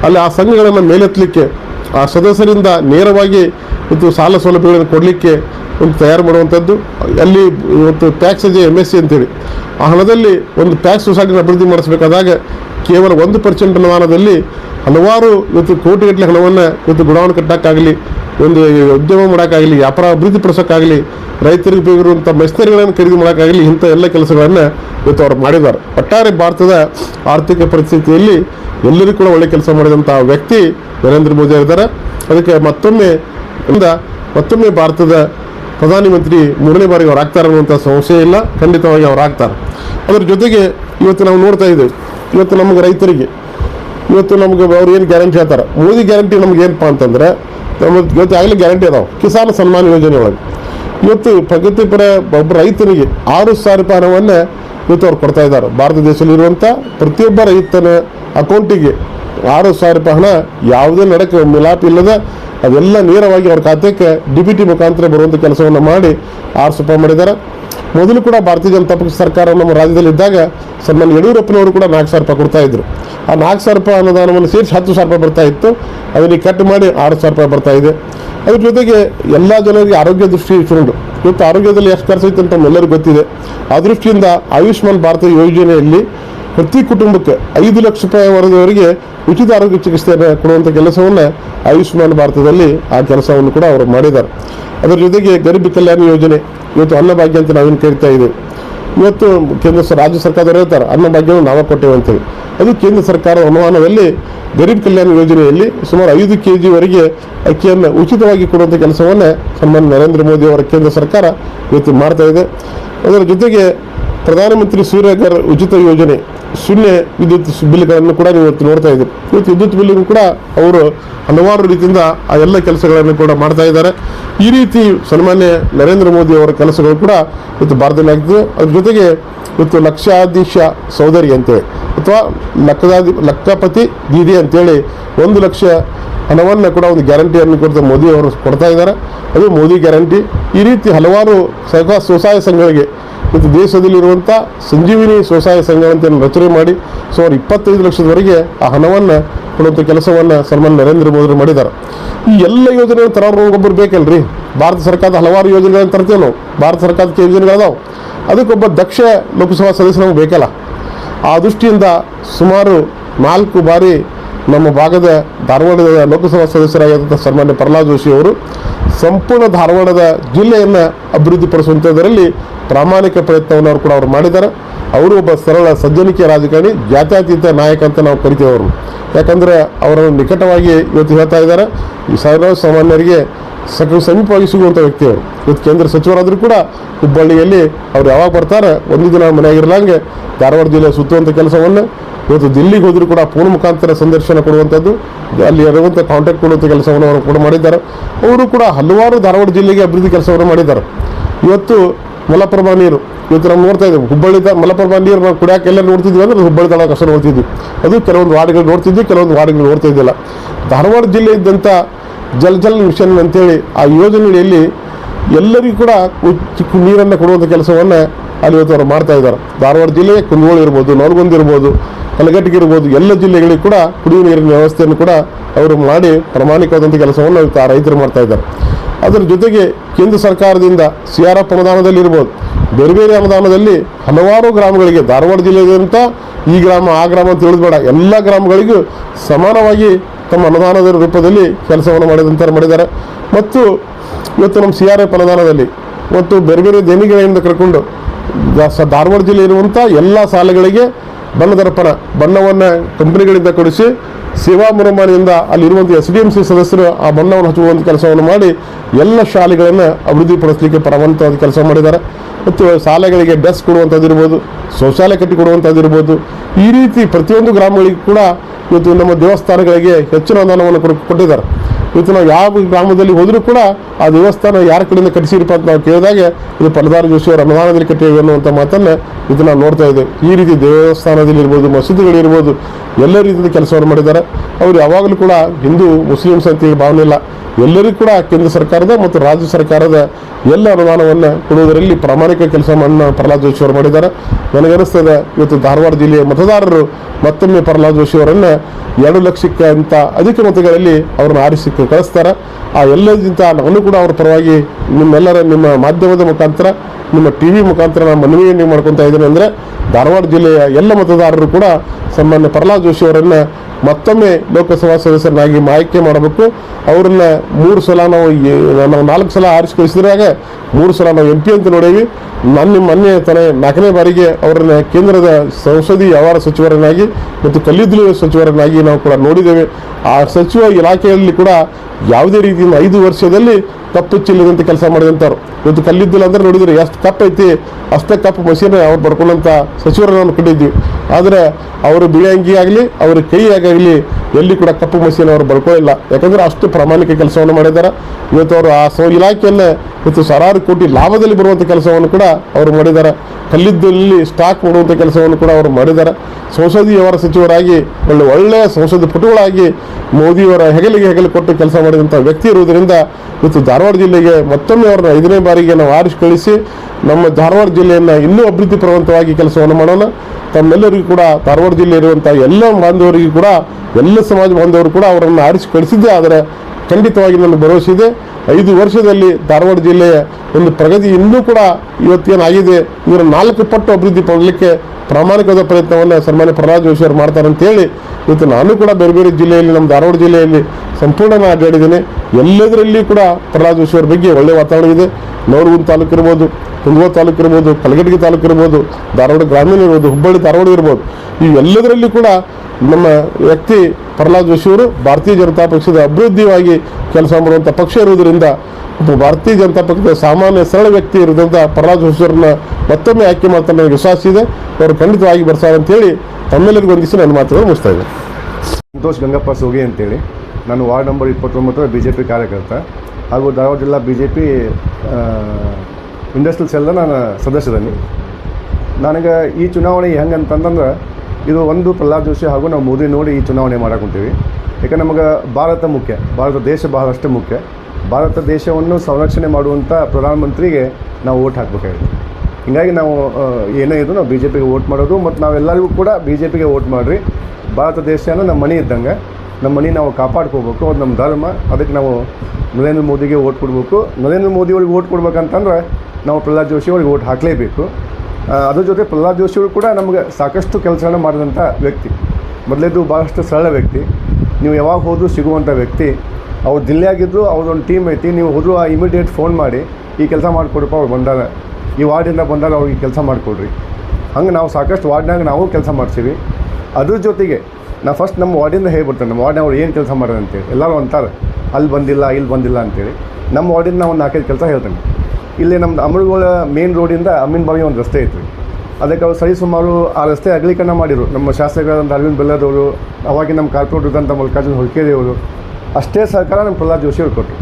ಅಲ್ಲಿ ಆ ಸಂಘಗಳನ್ನು ಮೇಲೆತ್ತಲಿಕ್ಕೆ ಆ ಸದಸ್ಯರಿಂದ ನೇರವಾಗಿ ಮತ್ತು ಸಾಲ ಸೌಲಭ್ಯಗಳನ್ನು ಕೊಡಲಿಕ್ಕೆ ಒಂದು ತಯಾರು ಮಾಡುವಂಥದ್ದು, ಅಲ್ಲಿ ಇವತ್ತು ಟ್ಯಾಕ್ಸ್ ಇದೆ ಎಂ ಎಸ್ ಸಿ ಅಂತೇಳಿ. ಆ ಹಣದಲ್ಲಿ ಒಂದು ಟ್ಯಾಕ್ಸ್ ಸೊಸೈಟಿನ ಅಭಿವೃದ್ಧಿ ಮಾಡಿಸಬೇಕಾದಾಗ ಕೇವಲ ಒಂದು ಪರ್ಸೆಂಟ್ ಅನುದಾನದಲ್ಲಿ ಹಲವಾರು ಇವತ್ತು ಕೋಟಿಗಟ್ಟಲೆ ಹಣವನ್ನು ಇವತ್ತು ಗುಣವನ್ನು ಕಟ್ಟೋಕ್ಕಾಗಲಿ, ಒಂದು ಉದ್ಯಮ ಮಾಡೋಕ್ಕಾಗಲಿ, ವ್ಯಾಪಾರ ಅಭಿವೃದ್ಧಿ ಪಡಿಸೋಕ್ಕಾಗಲಿ, ರೈತರಿಗೆ ಬೇಕಿರುವಂಥ ಮೆಸ್ತರಿಗಳನ್ನು ಖರೀದಿ ಮಾಡೋಕ್ಕಾಗಲಿ ಇಂಥ ಎಲ್ಲ ಕೆಲಸಗಳನ್ನು ಇವತ್ತು ಅವರು ಮಾಡಿದ್ದಾರೆ. ಒಟ್ಟಾರೆ ಭಾರತದ ಆರ್ಥಿಕ ಪರಿಸ್ಥಿತಿಯಲ್ಲಿ ಎಲ್ಲರಿಗೂ ಕೂಡ ಒಳ್ಳೆ ಕೆಲಸ ಮಾಡಿದಂಥ ವ್ಯಕ್ತಿ ನರೇಂದ್ರ ಮೋದಿ ಆಗಿದ್ದಾರೆ ಅದಕ್ಕೆ ಮತ್ತೊಮ್ಮೆ ಮತ್ತೊಮ್ಮೆ ಭಾರತದ ಪ್ರಧಾನಮಂತ್ರಿ ಮೂರನೇ ಬಾರಿಗೆ ಅವ್ರು ಆಗ್ತಾರೆ ಅನ್ನುವಂಥ ಸಂಶಯ ಇಲ್ಲ, ಖಂಡಿತವಾಗಿ ಅವ್ರು ಆಗ್ತಾರೆ. ಅದ್ರ ಜೊತೆಗೆ ಇವತ್ತು ನಾವು ನೋಡ್ತಾ ಇದ್ದೇವೆ, ಇವತ್ತು ನಮಗೆ ರೈತರಿಗೆ, ಇವತ್ತು ನಮ್ಗೆ ಅವ್ರು ಏನು ಗ್ಯಾರಂಟಿ ಹೇಳ್ತಾರೆ? ಮೋದಿ ಗ್ಯಾರಂಟಿ ನಮ್ಗೆ ಏನಪ್ಪ ಅಂತಂದ್ರೆ, ನಮ್ಮ ಇವತ್ತು ಆಗಲೇ ಗ್ಯಾರಂಟಿ ಅದಾವೆ, ಕಿಸಾನ್ ಸನ್ಮಾನ್ ಯೋಜನೆ ಒಳಗೆ. ಇವತ್ತು ಪ್ರಗತಿಪರ ಒಬ್ಬ ರೈತನಿಗೆ ಆರು ಸಾವಿರ ರೂಪಾಯಿ ಹಣವನ್ನು ಇವತ್ತು ಅವ್ರು ಕೊಡ್ತಾ ಇದ್ದಾರೆ. ಭಾರತ ದೇಶದಲ್ಲಿರುವಂಥ ಪ್ರತಿಯೊಬ್ಬ ರೈತನ ಅಕೌಂಟಿಗೆ ಆರು ಸಾವಿರ ರೂಪಾಯಿ ಹಣ ಯಾವುದೇ ನಡಕ ಮಿಲಾಪ್ ಇಲ್ಲದ ಅದೆಲ್ಲ ನೇರವಾಗಿ ಅವ್ರ ಖಾತೆಗೆ ಡಿ ಬಿ ಟಿ ಮುಖಾಂತರ ಬರುವಂಥ ಕೆಲಸವನ್ನು ಮಾಡಿ ಆರು ರೂಪಾಯಿ ಮಾಡಿದ್ದಾರೆ. ಮೊದಲು ಕೂಡ ಭಾರತೀಯ ಜನತಾ ಪಕ್ಷ ಸರ್ಕಾರ ನಮ್ಮ ರಾಜ್ಯದಲ್ಲಿ ಇದ್ದಾಗ ಸನ್ಮಾನ್ ಯಡಿಯೂರಪ್ಪನವರು ಕೂಡ ನಾಲ್ಕು ಸಾವಿರ ರೂಪಾಯಿ ಕೊಡ್ತಾ ಇದ್ರು. ಆ ನಾಲ್ಕು ಸಾವಿರ ರೂಪಾಯಿ ಅನುದಾನವನ್ನು ಸೇರಿಸಿ ಹತ್ತು ಸಾವಿರ ರೂಪಾಯಿ ಬರ್ತಾ ಇತ್ತು. ಅದನ್ನ ಕಟ್ ಮಾಡಿ ಆರು ಸಾವಿರ ರೂಪಾಯಿ ಬರ್ತಾ ಇದೆ. ಅದ್ರ ಜೊತೆಗೆ ಎಲ್ಲ ಜನರಿಗೆ ಆರೋಗ್ಯ ದೃಷ್ಟಿ ಇಟ್ಕೊಂಡು ಇವತ್ತು ಆರೋಗ್ಯದಲ್ಲಿ ಎಷ್ಟು ಖರ್ಚು ಅಂತ ನಮ್ಮೆಲ್ಲರಿಗೂ ಗೊತ್ತಿದೆ. ಆ ದೃಷ್ಟಿಯಿಂದ ಆಯುಷ್ಮಾನ್ ಭಾರತ ಯೋಜನೆಯಲ್ಲಿ ಪ್ರತಿ ಕುಟುಂಬಕ್ಕೆ ಐದು ಲಕ್ಷ ರೂಪಾಯಿ ವರೆದವರೆಗೆ ಉಚಿತ ಆರೋಗ್ಯ ಚಿಕಿತ್ಸೆಯನ್ನು ಕೊಡುವಂಥ ಕೆಲಸವನ್ನು ಆಯುಷ್ಮಾನ್ ಭಾರತದಲ್ಲಿ ಆ ಕೆಲಸವನ್ನು ಕೂಡ ಅವರು ಮಾಡಿದ್ದಾರೆ. ಅದರ ಜೊತೆಗೆ ಗರೀಬ್ ಕಲ್ಯಾಣ ಯೋಜನೆ ಇವತ್ತು ಅನ್ನಭಾಗ್ಯ ಅಂತ ನಾವೇನು ಕರಿತಾ ಇದ್ದೀವಿ. ಇವತ್ತು ಕೇಂದ್ರ ರಾಜ್ಯ ಸರ್ಕಾರದವರು ಹೇಳ್ತಾರೆ, ಅನ್ನಭಾಗ್ಯವನ್ನು ನಾವು ಕೊಟ್ಟೇವೆ ಅಂತೇಳಿ. ಅದು ಕೇಂದ್ರ ಸರ್ಕಾರದ ಅನುಮಾನದಲ್ಲಿ ಗರೀಬ್ ಕಲ್ಯಾಣ ಯೋಜನೆಯಲ್ಲಿ ಸುಮಾರು ಐದು ಕೆ ಜಿವರೆಗೆ ಅಕ್ಕಿಯನ್ನು ಉಚಿತವಾಗಿ ಕೊಡುವಂಥ ಕೆಲಸವನ್ನು ಸನ್ಮಾನ್ಯ ನರೇಂದ್ರ ಮೋದಿ ಅವರ ಕೇಂದ್ರ ಸರ್ಕಾರ ಇವತ್ತು ಮಾಡ್ತಾ ಇದೆ. ಅದರ ಜೊತೆಗೆ ಪ್ರಧಾನಮಂತ್ರಿ ಸೂರ್ಯಗರ್ ಉಚಿತ ಯೋಜನೆ ಶೂನ್ಯ ವಿದ್ಯುತ್ ಬಿಲ್ಗಳನ್ನು ಕೂಡ ನೀವು ಇವತ್ತು ನೋಡ್ತಾ ಇದ್ದೀರಿ. ಇವತ್ತು ವಿದ್ಯುತ್ ಬಿಲ್ಲಿಗೂ ಕೂಡ ಅವರು ಹಲವಾರು ರೀತಿಯಿಂದ ಆ ಎಲ್ಲ ಕೆಲಸಗಳನ್ನು ಕೂಡ ಮಾಡ್ತಾ ಇದ್ದಾರೆ. ಈ ರೀತಿ ಸನ್ಮಾನ್ಯ ನರೇಂದ್ರ ಮೋದಿ ಅವರ ಕೆಲಸಗಳು ಕೂಡ ಇವತ್ತು ಭಾರತದಲ್ಲಿ ಆಗಿದ್ದು ಅದ್ರ ಜೊತೆಗೆ ಇವತ್ತು ಲಕ್ಷಾಧೀಶ ಸೋದರಿ ಅಂತೇಳಿ ಅಥವಾ ಲಕ್ಕದಾದಿ ಲಕ್ಕಪತಿ ದೀದಿ ಅಂತೇಳಿ ಒಂದು ಲಕ್ಷ ಹಣವನ್ನು ಕೂಡ ಒಂದು ಗ್ಯಾರಂಟಿಯನ್ನು ಕೊಡ್ತಾ ಮೋದಿ ಅವರು ಕೊಡ್ತಾ ಇದ್ದಾರೆ. ಅದು ಮೋದಿ ಗ್ಯಾರಂಟಿ. ಈ ರೀತಿ ಹಲವಾರು ಸಹ ಸ್ವಸಹಾಯ ಸಂಘಗಳಿಗೆ ಇವತ್ತು ದೇಶದಲ್ಲಿರುವಂಥ ಸಂಜೀವಿನಿ ಸ್ವಸಹಾಯ ಸಂಘವಂತ ರಚನೆ ಮಾಡಿ ಸುಮಾರು ಇಪ್ಪತ್ತೈದು ಲಕ್ಷದವರೆಗೆ ಆ ಹಣವನ್ನು ಕೊಡುವಂಥ ಕೆಲಸವನ್ನು ಸನ್ಮಾನ್ ನರೇಂದ್ರ ಮೋದಿ ಮಾಡಿದ್ದಾರೆ. ಈ ಎಲ್ಲ ಯೋಜನೆಗಳು ತರೋರು ಒಬ್ಬರು ಬೇಕಲ್ರಿ? ಭಾರತ ಸರ್ಕಾರದ ಹಲವಾರು ಯೋಜನೆಗಳನ್ನು ತರ್ತೀವಿ ನಾವು. ಭಾರತ ಸರ್ಕಾರದ ಯೋಜನೆಗಳದಾವು ಅದಕ್ಕೊಬ್ಬ ದಕ್ಷ ಲೋಕಸಭಾ ಸದಸ್ಯ ನಮಗೆ ಬೇಕಲ್ಲ. ಆ ದೃಷ್ಟಿಯಿಂದ ಸುಮಾರು ನಾಲ್ಕು ಬಾರಿ ನಮ್ಮ ಭಾಗದ ಧಾರವಾಡದ ಲೋಕಸಭಾ ಸದಸ್ಯರಾಗಿದ್ದಂಥ ಸನ್ಮಾನ್ಯ ಪ್ರಹ್ಲಾದ್ ಜೋಶಿ ಅವರು ಸಂಪೂರ್ಣ ಧಾರವಾಡದ ಜಿಲ್ಲೆಯನ್ನು ಅಭಿವೃದ್ಧಿಪಡಿಸುವಂಥದ್ದರಲ್ಲಿ ಪ್ರಾಮಾಣಿಕ ಪ್ರಯತ್ನವನ್ನು ಅವರು ಕೂಡ ಅವರು ಮಾಡಿದ್ದಾರೆ. ಅವರು ಒಬ್ಬ ಸರಳ ಸಜ್ಜನಿಕೆ ರಾಜಕಾರಣಿ, ಜಾತ್ಯತೀತ ನಾಯಕ ಅಂತ ನಾವು ಕರಿತೇವೆ ಅವರು. ಯಾಕಂದರೆ ಅವರನ್ನು ನಿಕಟವಾಗಿ ಇವತ್ತು ಹೇಳ್ತಾ ಇದ್ದಾರೆ. ಈ ಸರ್ವ ಸಾಮಾನ್ಯರಿಗೆ ಸಕ ಸಮೀಪವಾಗಿ ಸಿಗುವಂಥ ವ್ಯಕ್ತಿ ಅವರು. ಇವತ್ತು ಕೇಂದ್ರ ಸಚಿವರಾದರೂ ಕೂಡ ಹುಬ್ಬಳ್ಳಿಯಲ್ಲಿ ಅವ್ರು ಯಾವಾಗ ಬರ್ತಾರೆ? ಒಂದು ದಿನ ಮನೆಯಾಗಿರಲಂಗೆ ಧಾರವಾಡ ಜಿಲ್ಲೆ ಸುತ್ತುವಂಥ ಕೆಲಸವನ್ನು. ಇವತ್ತು ದಿಲ್ಲಿಗೆ ಹೋದರೂ ಕೂಡ ಪೂರ್ಣ ಮುಖಾಂತರ ಸಂದರ್ಶನ ಕೊಡುವಂಥದ್ದು ಅಲ್ಲಿ ಇರುವಂಥ ಕಾಂಟ್ಯಾಕ್ಟ್ ಕೊಡುವಂಥ ಕೆಲಸವನ್ನು ಅವರು ಕೂಡ ಮಾಡಿದ್ದಾರೆ. ಅವರು ಕೂಡ ಹಲವಾರು ಧಾರವಾಡ ಜಿಲ್ಲೆಗೆ ಅಭಿವೃದ್ಧಿ ಕೆಲಸವನ್ನು ಮಾಡಿದ್ದಾರೆ. ಇವತ್ತು ಮಲಪ್ರಭಾ ನೀರು. ಇವತ್ತು ನಾವು ನೋಡ್ತಾ ಇದ್ದೇವೆ. ಹುಬ್ಬಳ್ಳಿ ಮಲಪ್ರಭಾ ನೀರು ನಾವು ಕುಡಿಯೋಕೆ ಎಲ್ಲ ನೋಡ್ತಿದ್ವಿ ಅಂದ್ರೆ ಹುಬ್ಬಳ್ಳಿ ತಳಕ ಕಷ್ಟ ನೋಡ್ತಿದ್ವಿ. ಅದು ಕೆಲವೊಂದು ವಾರ್ಡ್ಗಳು ನೋಡ್ತಿದ್ವಿ, ಕೆಲವೊಂದು ವಾರ್ಡ್ಗಳು ನೋಡ್ತಾ ಇದ್ದಿಲ್ಲ. ಧಾರವಾಡ ಜಿಲ್ಲೆ ಇದ್ದಂಥ ಜಲ್ ಜಲ್ ಮಿಷನ್ ಅಂತೇಳಿ ಆ ಯೋಜನೆಯಲ್ಲಿ ಎಲ್ಲರಿಗೂ ಕೂಡ ಚಿಕ್ಕ ನೀರನ್ನು ಕೊಡುವಂಥ ಕೆಲಸವನ್ನು ಅಲ್ಲಿ ಇವತ್ತು ಅವರು ಮಾಡ್ತಾ ಇದ್ದಾರೆ. ಧಾರವಾಡ ಜಿಲ್ಲೆ ಕುಂದಗೋಳ ಇರ್ಬೋದು, ನಲ್ಗೊಂದ್ ಇರ್ಬೋದು, ಕಲಘಟಗಿ ಇರ್ಬೋದು, ಎಲ್ಲ ಜಿಲ್ಲೆಗಳಿಗೆ ಕೂಡ ಕುಡಿಯುವ ನೀರಿನ ವ್ಯವಸ್ಥೆಯನ್ನು ಕೂಡ ಅವರು ಮಾಡಿ ಪ್ರಾಮಾಣಿಕವಾದಂಥ ಕೆಲಸವನ್ನು ಇವತ್ತು ಆ ರೈತರು ಮಾಡ್ತಾ ಇದ್ದಾರೆ. ಅದರ ಜೊತೆಗೆ ಕೇಂದ್ರ ಸರ್ಕಾರದಿಂದ ಸಿ ಆರ್ ಎಫ್ ಅನುದಾನದಲ್ಲಿ ಇರ್ಬೋದು ಬೇರೆ ಬೇರೆ ಅನುದಾನದಲ್ಲಿ ಹಲವಾರು ಗ್ರಾಮಗಳಿಗೆ ಧಾರವಾಡ ಜಿಲ್ಲೆಯಾದ್ಯಂತ ಈ ಗ್ರಾಮ, ಆ ಗ್ರಾಮ ಅಂತ ತಿಳಿದ್ಬೇಡ ಎಲ್ಲ ಗ್ರಾಮಗಳಿಗೂ ಸಮಾನವಾಗಿ ತಮ್ಮ ಅನುದಾನದ ರೂಪದಲ್ಲಿ ಕೆಲಸವನ್ನು ಮಾಡಿದಂತ ಮಾಡಿದ್ದಾರೆ. ಮತ್ತು ಇವತ್ತು ನಮ್ಮ ಸಿ ಆರ್ ಎಫ್ ಅನುದಾನದಲ್ಲಿ ಮತ್ತು ಬೇರೆ ಬೇರೆ ದೇಣಿಗೆಗಳಿಂದ ಕರ್ಕೊಂಡು ಧಾರವಾಡ ಜಿಲ್ಲೆ ಇರುವಂಥ ಎಲ್ಲ ಶಾಲೆಗಳಿಗೆ ಬಣ್ಣದರ್ಪಣ ಬಣ್ಣವನ್ನು ಕಂಪನಿಗಳಿಂದ ಕೊಡಿಸಿ ಸೇವಾ ಮನೋಮಾನದಿಂದ ಅಲ್ಲಿರುವಂಥ ಎಸ್ ಡಿ ಎಂ ಸಿ ಸದಸ್ಯರು ಆ ಬಣ್ಣವನ್ನು ಹಚ್ಚುವಂಥ ಕೆಲಸವನ್ನು ಮಾಡಿ ಎಲ್ಲ ಶಾಲೆಗಳನ್ನು ಅಭಿವೃದ್ಧಿಪಡಿಸಲಿಕ್ಕೆ ಪರವಂತವಾದ ಕೆಲಸ ಮಾಡಿದ್ದಾರೆ. ಮತ್ತು ಶಾಲೆಗಳಿಗೆ ಡೆಸ್ಕ್ ಕೊಡುವಂಥದ್ದಿರ್ಬೋದು ಶೌಚಾಲಯ ಕಟ್ಟಿ ಕೊಡುವಂಥದ್ದಿರ್ಬೋದು ಈ ರೀತಿ ಪ್ರತಿಯೊಂದು ಗ್ರಾಮಗಳಿಗೆ ಕೂಡ ಇವತ್ತು ನಮ್ಮ ದೇವಸ್ಥಾನಗಳಿಗೆ ಹೆಚ್ಚಿನ ಅನುದಾನವನ್ನು ಕೊಟ್ಟಿದ್ದಾರೆ. ಇವತ್ತು ನಾವು ಯಾವ ಗ್ರಾಮದಲ್ಲಿ ಹೋದರೂ ಕೂಡ ಆ ದೇವಸ್ಥಾನ ಯಾರ ಕಡೆಯಿಂದ ಕಟ್ಟಿಸಿರಪ್ಪ ಅಂತ ನಾವು ಕೇಳಿದಾಗ ಇದು ಪಲದಾರ ಜೋಶಿಯವರ ಅನುದಾನದಲ್ಲಿ ಕಟ್ಟಿವೆ ಅನ್ನುವಂಥ ಮಾತನ್ನು ಇದು ನಾವು ನೋಡ್ತಾ ಇದ್ದೇವೆ. ಈ ರೀತಿ ದೇವಸ್ಥಾನದಲ್ಲಿರ್ಬೋದು ಮಸೀದಿಗಳಿರ್ಬೋದು ಎಲ್ಲ ರೀತಿಯ ಕೆಲಸವನ್ನು ಮಾಡಿದ್ದಾರೆ. ಅವರು ಯಾವಾಗಲೂ ಕೂಡ ಹಿಂದೂ ಮುಸ್ಲಿಮ್ಸ್ ಅಂತೇಳಿ ಭಾವನೆ ಇಲ್ಲ. ಎಲ್ಲರಿಗೂ ಕೂಡ ಕೇಂದ್ರ ಸರ್ಕಾರದ ಮತ್ತು ರಾಜ್ಯ ಸರ್ಕಾರದ ಎಲ್ಲ ಅನುದಾನವನ್ನು ಕೊಡುವುದರಲ್ಲಿ ಪ್ರಾಮಾಣಿಕ ಕೆಲಸವನ್ನು ಪ್ರಹ್ಲಾದ್ ಜೋಶಿ ಅವರು ಮಾಡಿದ್ದಾರೆ. ನನಗನ್ನಿಸ್ತದೆ, ಇವತ್ತು ಧಾರವಾಡ ಜಿಲ್ಲೆಯ ಮತದಾರರು ಮತ್ತೊಮ್ಮೆ ಪ್ರಹ್ಲಾದ್ ಜೋಶಿ ಅವರನ್ನು ಎರಡು ಲಕ್ಷಕ್ಕಿಂತ ಅಧಿಕ ಮತಗಳಲ್ಲಿ ಅವರನ್ನು ಆರಿಸಿ ಕಳಿಸ್ತಾರೆ. ಆ ಎಲ್ಲದಕ್ಕಿಂತ ನಾನು ಕೂಡ ಅವ್ರ ಪರವಾಗಿ ನಿಮ್ಮೆಲ್ಲರ ನಿಮ್ಮ ಮಾಧ್ಯಮದ ಮುಖಾಂತರ, ನಿಮ್ಮ ಟಿ ವಿ ಮುಖಾಂತರ ನಾನು ಮನವಿಯನ್ನು ಮಾಡ್ಕೊತ ಇದ್ದೇನೆ ಅಂದರೆ ಧಾರವಾಡ ಜಿಲ್ಲೆಯ ಎಲ್ಲ ಮತದಾರರು ಕೂಡ ಸನ್ಮಾನ್ಯ ಪ್ರಹ್ಲಾದ್ ಜೋಶಿ ಅವರನ್ನು ಮತ್ತೊಮ್ಮೆ ಲೋಕಸಭಾ ಸದಸ್ಯರನ್ನಾಗಿ ಆಯ್ಕೆ ಮಾಡಬೇಕು. ಅವರನ್ನ ಮೂರು ಸಲ ನಾವು ನಾವು ನಾಲ್ಕು ಸಲ ಆರಿಸಿ ಮೂರು ಸಲ ನಾವು ಎಂ ಪಿ ಅಂತ ನೋಡೇವಿ. ನನ್ನ ಮೊನ್ನೆ ತಾನೇ ನಾಲ್ಕನೇ ಬಾರಿಗೆ ಅವರನ್ನ ಕೇಂದ್ರದ ಸಂಸದೀಯ ವ್ಯವಹಾರ ಸಚಿವರನ್ನಾಗಿ ಮತ್ತು ಕಲ್ಲಿದ್ದಲು ಸಚಿವರನ್ನಾಗಿ ನಾವು ಕೂಡ ನೋಡಿದ್ದೇವೆ. ಆ ಸಚಿವ ಇಲಾಖೆಯಲ್ಲಿ ಕೂಡ ಯಾವುದೇ ರೀತಿಯಿಂದ ಐದು ವರ್ಷದಲ್ಲಿ ಕಪ್ಪು ಚಿಲ್ಲದಂತೆ ಕೆಲಸ ಮಾಡಿದಂಥವ್ರು. ಇವತ್ತು ಕಲ್ಲಿದ್ದಲು ಅಂದ್ರೆ ನೋಡಿದ್ರೆ ಎಷ್ಟು ಕಪ್ ಐತಿ, ಅಷ್ಟೇ ಕಪ್ಪು ಮಷೀನ್ ಅವ್ರು ಬರ್ಕೊಂಡಂಥ ಸಚಿವರನ್ನು ನಾವು ಕಂಡಿದ್ವಿ ಆದರೆ ಅವರು ಬಿಳಿ ಅಂಗಿ ಆಗಲಿ, ಅವ್ರ ಕೈ ಆಗಲಿ, ಎಲ್ಲಿ ಕೂಡ ಕಪ್ಪು ಮಷೀನ್ ಅವರು ಬರ್ಕೊಳ್ಳಿಲ್ಲ. ಯಾಕಂದರೆ ಅಷ್ಟು ಪ್ರಾಮಾಣಿಕ ಕೆಲಸವನ್ನು ಮಾಡಿದ್ದಾರೆ. ಇವತ್ತು ಅವರು ಆ ಸೌ ಇಲಾಖೆಯನ್ನೇ ಇವತ್ತು ಸಾವಿರಾರು ಕೋಟಿ ಲಾಭದಲ್ಲಿ ಬರುವಂಥ ಕೆಲಸವನ್ನು ಕೂಡ ಅವರು ಮಾಡಿದ್ದಾರೆ. ಕಲ್ಲಿದ್ದಲ್ಲಿ ಸ್ಟಾಕ್ ಮಾಡುವಂಥ ಕೆಲಸವನ್ನು ಕೂಡ ಅವರು ಮಾಡಿದ್ದಾರೆ. ಸಂಸದೀಯ ವ್ಯವಹಾರ ಸಚಿವರಾಗಿ ಒಳ್ಳೆ ಒಳ್ಳೆಯ ಸಂಸದ ಪಟುಗಳಾಗಿ ಮೋದಿಯವರ ಹೆಗಲಿಗೆ ಹೆಗಲು ಕೊಟ್ಟು ಕೆಲಸ ಮಾಡಿದಂಥ ವ್ಯಕ್ತಿ ಇರುವುದರಿಂದ ಇವತ್ತು ಧಾರವಾಡ ಜಿಲ್ಲೆಗೆ ಮತ್ತೊಮ್ಮೆ ಅವರನ್ನ ಐದನೇ ಬಾರಿಗೆ ನಾವು ಆರಿಸಿ ಕಳಿಸಿ ನಮ್ಮ ಧಾರವಾಡ ಜಿಲ್ಲೆಯನ್ನು ಇನ್ನೂ ಅಭಿವೃದ್ಧಿ ಪ್ರವಂತವಾಗಿ ಕೆಲಸವನ್ನು ಮಾಡೋಣ. ತಮ್ಮೆಲ್ಲರಿಗೂ ಕೂಡ ಧಾರವಾಡ ಜಿಲ್ಲೆ ಇರುವಂಥ ಎಲ್ಲ ಬಾಂಧವರಿಗೂ ಕೂಡ, ಎಲ್ಲ ಸಮಾಜ ಬಾಂಧವರು ಕೂಡ ಅವರನ್ನು ಆರಿಸಿ ಕಳಿಸಿದ್ದೇ. ಆದರೆ ಖಂಡಿತವಾಗಿ ನನ್ನ ಭರವಸೆ ಇದೆ. ಐದು ವರ್ಷದಲ್ಲಿ ಧಾರವಾಡ ಜಿಲ್ಲೆಯ ಒಂದು ಪ್ರಗತಿ ಇನ್ನೂ ಕೂಡ ಇವತ್ತೇನಾಗಿದೆ ಇದರ ನಾಲ್ಕು ಪಟ್ಟು ಅಭಿವೃದ್ಧಿ ಪಡಲಿಕ್ಕೆ ಪ್ರಾಮಾಣಿಕವಾದ ಪ್ರಯತ್ನವನ್ನು ಸನ್ಮಾನ್ಯ ಪ್ರಹ್ಲಾದ್ ಜೋಶಿ ಅವರು ಮಾಡ್ತಾರೆ ಅಂತೇಳಿ ಇವತ್ತು ನಾನು ಕೂಡ ಬೇರೆ ಬೇರೆ ಜಿಲ್ಲೆಯಲ್ಲಿ, ನಮ್ಮ ಧಾರವಾಡ ಜಿಲ್ಲೆಯಲ್ಲಿ ಸಂಪೂರ್ಣ ಅಡ್ಡಾಡಿದ್ದೇನೆ ಎಲ್ಲದರಲ್ಲಿ ಕೂಡ ಪ್ರಹ್ಲಾದ್ ಜೋಶಿ ಅವರ ಬಗ್ಗೆ ಒಳ್ಳೆಯ ವಾತಾವರಣ ಇದೆ. ನವರಗುಂದ ತಾಲೂಕು ಇರ್ಬೋದು ಕುಂದಗೋಳ ತಾಲೂಕು ಇರ್ಬೋದು ಕಲಗಟ್ಟಿಗೆ ತಾಲೂಕು ಇರ್ಬೋದು, ಧಾರವಾಡ ಗ್ರಾಮೀಣ ಇರ್ಬೋದು, ಹುಬ್ಬಳ್ಳಿ, ಧಾರವಾಡ ಇರ್ಬೋದು ಎಲ್ಲದರಲ್ಲಿ ಕೂಡ ನಮ್ಮ ವ್ಯಕ್ತಿ ಪ್ರಹ್ಲಾದ್ ಜೋಶಿ ಅವರು ಭಾರತೀಯ ಜನತಾ ಪಕ್ಷದ ಅಭಿವೃದ್ಧಿಯಾಗಿ ಕೆಲಸ ಮಾಡುವಂಥ ಪಕ್ಷ ಇರುವುದರಿಂದ ಒಬ್ಬ ಭಾರತೀಯ ಜನತಾ ಪಕ್ಷದ ಸಾಮಾನ್ಯ ಸರಳ ವ್ಯಕ್ತಿ ಇರೋದ್ರಿಂದ ಪ್ರಹ್ಲಾದ್ ಜೋಶಿ ಅವರನ್ನ ಮತ್ತೊಮ್ಮೆ ಆಯ್ಕೆ ಮಾಡ್ತಾರೆ ನನಗೆ ವಿಶ್ವಾಸ ಇದೆ. ಅವರು ಖಂಡಿತವಾಗಿ ಬರ್ತಾರೆ ಅಂತೇಳಿ ತಮ್ಮೆಲ್ಲರಿಗೂ ವಂದಿಸಿ ನನ್ನ ಮಾತುಗಳು ಮುಗಿಸ್ತಾ ಇದೆ ಸಂತೋಷ್ ಗಂಗಪ್ಪ ಸೋಗಿ ಅಂತೇಳಿ. ನಾನು ವಾರ್ಡ್ ನಂಬರ್ ಇಪ್ಪತ್ತೊಂಬತ್ತು ಬಿ ಜೆ ಪಿ ಕಾರ್ಯಕರ್ತ. ಹಾಗೂ ಧಾರವಾಡ ಜಿಲ್ಲಾ ಬಿ ಜೆ ಪಿ ಇಂಡಸ್ಟ್ರಿಯಲ್ ಸೆಲ್ನ ನಾನು ಸದಸ್ಯದಲ್ಲಿ ನನಗೆ ಈ ಚುನಾವಣೆ ಹೆಂಗೆ ಅಂತಂದ್ರೆ ಇದು ಒಂದು ಪ್ರಹ್ಲಾದ್ ಜೋಶಿ ಹಾಗೂ ನಾವು ಮೋದಿ ನೋಡಿ ಈ ಚುನಾವಣೆ ಮಾಡಕೊಂತೀವಿ ಯಾಕೆ ನಮಗೆ ಭಾರತ ಮುಖ್ಯ. ಭಾರತ ದೇಶ ಬಹಳಷ್ಟು ಮುಖ್ಯ. ಭಾರತ ದೇಶವನ್ನು ಸಂರಕ್ಷಣೆ ಮಾಡುವಂಥ ಪ್ರಧಾನಮಂತ್ರಿಗೆ ನಾವು ಓಟ್ ಹಾಕಬೇಕಾಗಿದೆ ಹೀಗಾಗಿ ನಾವು ಏನೇ ಇದು ನಾವು ಬಿ ಜೆ ಪಿಗೆ ಓಟ್ ಮಾಡೋದು ಮತ್ತು ನಾವೆಲ್ಲರಿಗೂ ಕೂಡ ಬಿ ಜೆ ಪಿಗೆ ಓಟ್ ಮಾಡಿರಿ. ಭಾರತ ದೇಶನ ನಮ್ಮ ಮನೆ ಇದ್ದಂಗೆ ನಮ್ಮ ಮನೆ ನಾವು ಕಾಪಾಡ್ಕೋಬೇಕು. ಅದು ನಮ್ಮ ಧರ್ಮ. ಅದಕ್ಕೆ ನಾವು ನರೇಂದ್ರ ಮೋದಿಗೆ ಓಟ್ ಕೊಡಬೇಕು. ನರೇಂದ್ರ ಮೋದಿ ಅವ್ರಿಗೆ ವೋಟ್ ಕೊಡ್ಬೇಕಂತಂದ್ರೆ ನಾವು ಪ್ರಹ್ಲಾದ್ ಜೋಶಿ ಅವ್ರಿಗೆ ವೋಟ್ ಹಾಕಲೇಬೇಕು. ಅದ್ರ ಜೊತೆ ಪ್ರಹ್ಲಾದ್ ಜೋಶಿ ಅವರು ಕೂಡ ನಮಗೆ ಸಾಕಷ್ಟು ಕೆಲಸಗಳನ್ನ ಮಾಡಿದಂಥ ವ್ಯಕ್ತಿ. ಮೊದಲೇದು ಭಾಳಷ್ಟು ಸರಳ ವ್ಯಕ್ತಿ. ನೀವು ಯಾವಾಗ ಹೋದರೂ ಸಿಗುವಂಥ ವ್ಯಕ್ತಿ. ಅವ್ರು ದಿಲ್ಲಿಯಾಗಿದ್ದರು ಅವ್ರದ್ದೊಂದು ಟೀಮ್ ಐತಿ. ನೀವು ಹೋದರೂ ಆ ಇಮಿಡಿಯೇಟ್ ಫೋನ್ ಮಾಡಿ, ಈ ಕೆಲಸ ಮಾಡಿಕೊಡಪ್ಪ ಅವ್ರು ಬಂದಾಗ. ಈ ವಾರ್ಡಿಂದ ಬಂದಾಗ ಅವ್ರಿಗೆ ಕೆಲಸ ಮಾಡಿಕೊಡ್ರಿ. ಹಂಗೆ ನಾವು ಸಾಕಷ್ಟು ವಾರ್ಡ್ನಾಗ ನಾವು ಕೆಲಸ ಮಾಡ್ತೀವಿ ಅದ್ರ ಜೊತೆಗೆ ನಾ ಫಸ್ಟ್ ನಮ್ಮ ವಾರ್ಡಿಂದ ಹೇಳ್ಬಿಡ್ತೇನೆ ನಮ್ಮ ವಾರ್ಡ್ನ ಅವ್ರು ಏನು ಕೆಲಸ ಮಾಡೋದಂತೇಳಿ ಎಲ್ಲರೂ ಅಂತಾರೆ, ಅಲ್ಲಿ ಬಂದಿಲ್ಲ, ಇಲ್ಲಿ ಬಂದಿಲ್ಲ ಅಂತೇಳಿ. ನಮ್ಮ ವಾರ್ಡಿಂದ ನಾವು ನಾಲ್ಕೈದು ಕೆಲಸ ಹೇಳ್ತೇನೆ. ಇಲ್ಲಿ ನಮ್ಮದು ಅಮರಗೋಳ ಮೇನ್ ರೋಡಿಂದ ಅಮೀನ್ ಬಾವಿ ಒಂದು ರಸ್ತೆ ಐತ್ರಿ. ಅದಕ್ಕೆ ಅವ್ರು ಸರಿ ಸುಮಾರು ಆ ರಸ್ತೆ ಅಗಲೀಕರಣ ಮಾಡಿದರು. ನಮ್ಮ ಶಾಸಕರಾದಂಥ ಅರವಿಂದ್ ಬೆಲ್ಲದವರು ಅವಾಗಿ ನಮ್ಮ ಕಾರ್ಪೊರೇಟ್ ಇದ್ದಂಥ ಮಲ್ಲಿಕಾರ್ಜುನ್ ಹೊಳ್ಕೆದೇವರು ಅಷ್ಟೇ ಸರ್ಕಾರ ನಮ್ಮ ಪ್ರಹ್ಲಾದ್ ಜೋಶಿ ಅವ್ರು ಕೊಟ್ಟರು